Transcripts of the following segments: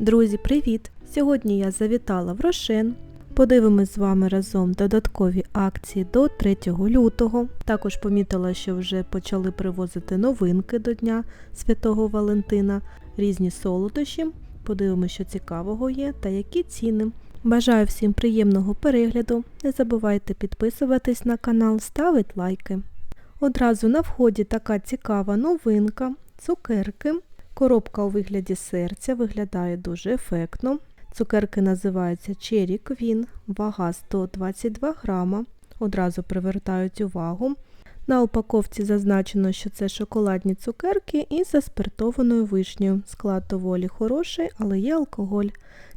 Друзі, привіт! Сьогодні я завітала в Рошен. Подивимось з вами разом додаткові акції до 3 лютого. Також помітила, що вже почали привозити новинки до Дня Святого Валентина, різні солодощі. Подивимося, що цікавого є та які ціни. Бажаю всім приємного перегляду. Не забувайте підписуватись на канал, ставити лайки. Одразу на вході така цікава новинка, цукерки. Коробка у вигляді серця виглядає дуже ефектно. Цукерки називаються Cherry Queen, вага 122 грама. Одразу привертають увагу. На упаковці зазначено, що це шоколадні цукерки із заспиртованою вишнею. Склад доволі хороший, але є алкоголь.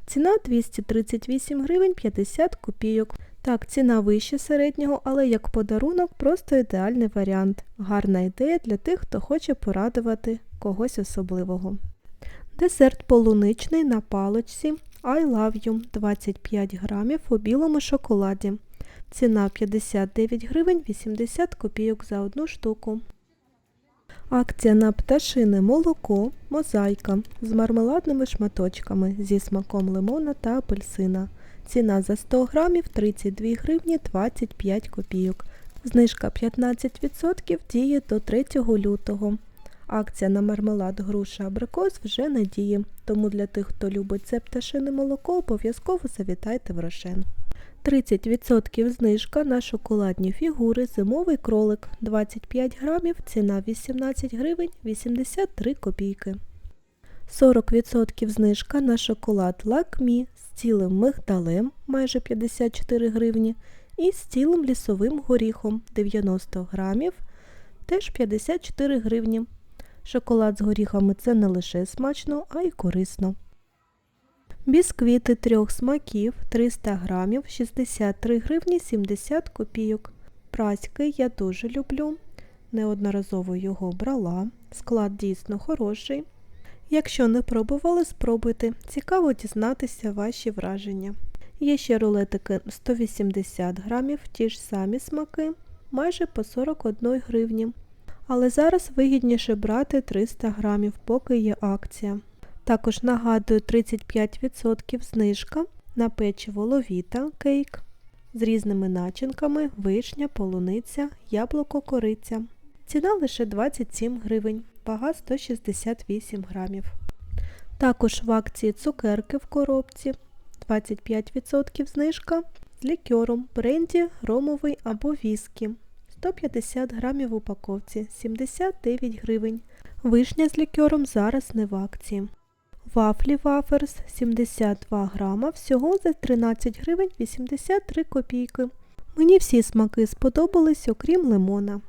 Ціна 238 гривень 50 копійок. Так, ціна вище середнього, але як подарунок просто ідеальний варіант. Гарна ідея для тих, хто хоче порадувати когось особливого. Десерт полуничний на паличці I love you 25 грамів у білому шоколаді. Ціна 59 гривень 80 копійок за одну штуку. Акція на пташине молоко, мозаїка з мармеладними шматочками зі смаком лимона та апельсина. Ціна за 100 грамів 32 гривні 25 копійок. Знижка 15% діє до 3 лютого. Акція на мармелад груша абрикос вже не діє, тому для тих, хто любить це пташине молоко, обов'язково завітайте в Рошен. 30% знижка на шоколадні фігури зимовий кролик 25 грамів, ціна 18 гривень 83 копійки. 40% знижка на шоколад лакмі з цілим мигдалем майже 54 гривні і з цілим лісовим горіхом 90 грамів теж 54 гривні. Шоколад з горіхами це не лише смачно, а й корисно. Бісквіти трьох смаків 300 грамів 63 гривні 70 копійок. Праський я дуже люблю. Неодноразово його брала. Склад дійсно хороший. Якщо не пробували, спробуйте. Цікаво дізнатися ваші враження. Є ще рулетики 180 грамів, ті ж самі смаки, майже по 41 гривні. Але зараз вигідніше брати 300 грамів, поки є акція. Також нагадую 35% знижка на печиво ловіта кейк з різними начинками, вишня, полуниця, яблуко, кориця. Ціна лише 27 гривень, вага 168 грамів. Також в акції цукерки в коробці 25% знижка з лікером бренді, ромовий або віскі. 150 грамів в упаковці 79 гривень. Вишня з лікером зараз не в акції. Вафлі Ваферс 72 грама, всього за 13 гривень 83 копійки. Мені всі смаки сподобались, окрім лимона.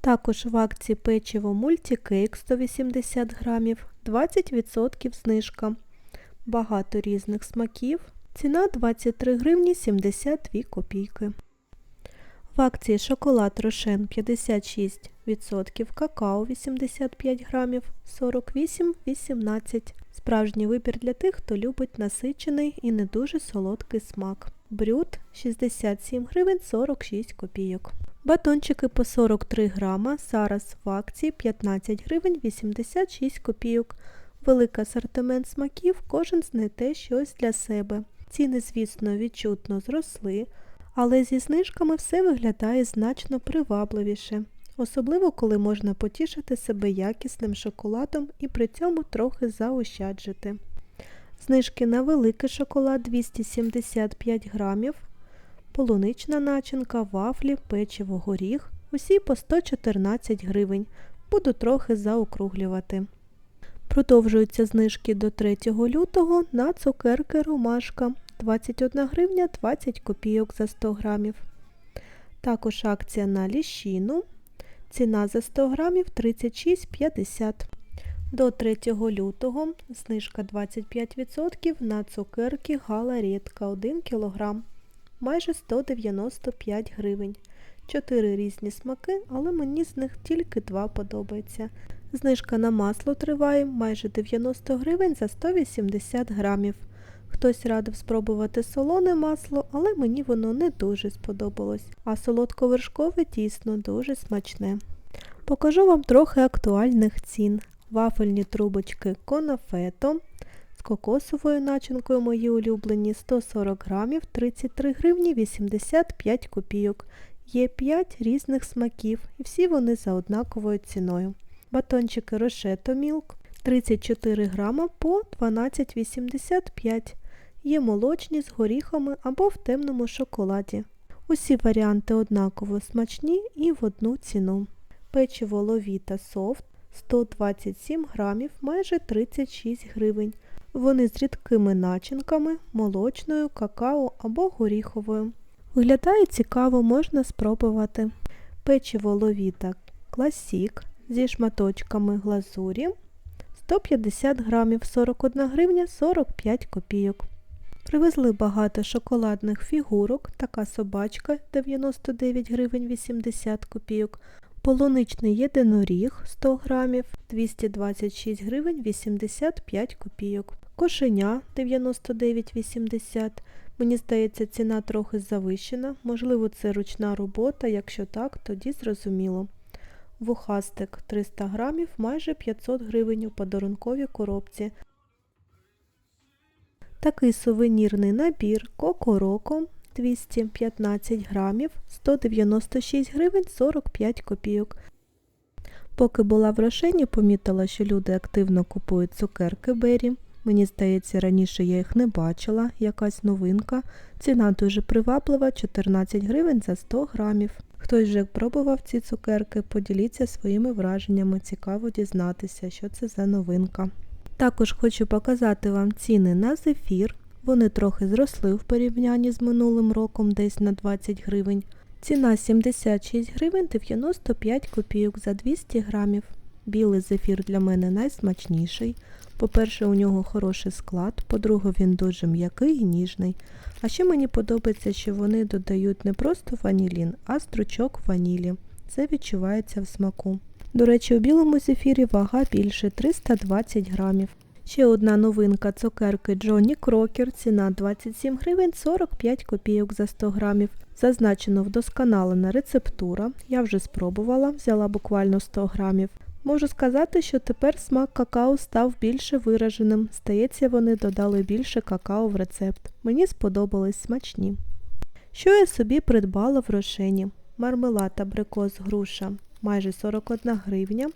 Також в акції печиво мультикейк 180 грамів, 20% знижка. Багато різних смаків. Ціна 23 гривні 72 копійки. В акції шоколад Рошен 56%, какао 85 грамів, 48,18. Справжній вибір для тих, хто любить насичений і не дуже солодкий смак. Брют 67 гривень 46 копійок. Батончики по 43 грама, зараз в акції 15 гривень 86 копійок. Великий асортимент смаків, кожен знайде щось для себе. Ціни, звісно, відчутно зросли, але зі знижками все виглядає значно привабливіше, особливо коли можна потішити себе якісним шоколадом і при цьому трохи заощаджити. Знижки на великий шоколад 275 грамів, полунична начинка, вафлі, печиво, горіх, усі по 114 гривень. Буду трохи заокруглювати. Продовжуються знижки до 3 лютого на цукерки ромашка 21 гривня 20 копійок за 100 грамів. Також акція на ліщину. Ціна за 100 грамів 36,50. До 3 лютого знижка 25% на цукерки Гала Рідка 1 кг, майже 195 гривень. Чотири різні смаки, але мені з них тільки два подобається. Знижка на масло триває майже 90 гривень за 180 грамів. Хтось радив спробувати солоне масло, але мені воно не дуже сподобалось, а солодковершкове дійсно дуже смачне. Покажу вам трохи актуальних цін. вафельні трубочки конафето з кокосовою начинкою мої улюблені 140 грамів 33 гривні 85 копійок. Є 5 різних смаків і всі вони за однаковою ціною. Батончики Рошето Мілк 34 грама по 12,85. Є молочні з горіхами або в темному шоколаді. Усі варіанти однаково смачні і в одну ціну. Печиво Ловіта Софт 127 грамів, майже 36 гривень. Вони з рідкими начинками, молочною, какао або горіховою. Виглядає цікаво, можна спробувати. Печиво Ловіта Класік зі шматочками глазурі 150 грамів 41 гривня 45 копійок. Привезли багато шоколадних фігурок, така собачка 99 гривень 80 копійок, полуничний єдиноріг 100 грамів 226 гривень 85 копійок, кошеня 99,80 Мені здається, ціна трохи завищена, можливо, це ручна робота, якщо так, тоді зрозуміло. Вухастик 300 грамів, майже 500 гривень у подарунковій коробці. Такий сувенірний набір Кокороко 215 грамів, 196 гривень 45 копійок. Поки була в Рошені, помітила, що люди активно купують цукерки Бері. Мені здається, раніше я їх не бачила, якась новинка. Ціна дуже приваблива 14 гривень за 100 грамів. Хтось вже пробував ці цукерки, поділіться своїми враженнями, цікаво дізнатися, що це за новинка. Також хочу показати вам ціни на зефір. Вони трохи зросли в порівнянні з минулим роком, десь на 20 гривень. Ціна 76 гривень 95 копійок за 200 грамів. Білий зефір для мене найсмачніший. По-перше, у нього хороший склад, по-друге, він дуже м'який і ніжний. А ще мені подобається, що вони додають не просто ванілін, а стручок ванілі. Це відчувається в смаку. До речі, у білому зефірі вага більше 320 грамів. Ще одна новинка цукерки Джонні Крокер, ціна 27 гривень 45 копійок за 100 грамів. Зазначено вдосконалена рецептура. Я вже спробувала, взяла буквально 100 грамів. Можу сказати, що тепер смак какао став більше вираженим. Здається, вони додали більше какао в рецепт. Мені сподобались смачні. Що я собі придбала в рошені? Мармелад абрикос груша майже 41 гривня.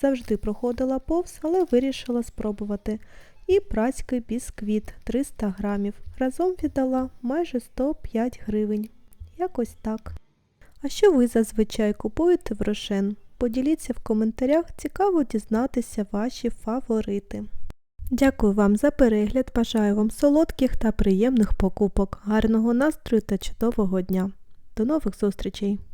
Завжди проходила повз, але вирішила спробувати. І працький бісквіт 300 грамів. Разом віддала майже 105 гривень. Якось так. А що ви зазвичай купуєте в рошен? Поділіться в коментарях, цікаво дізнатися ваші фаворити. Дякую вам за перегляд, бажаю вам солодких та приємних покупок, гарного настрою та чудового дня. До нових зустрічей!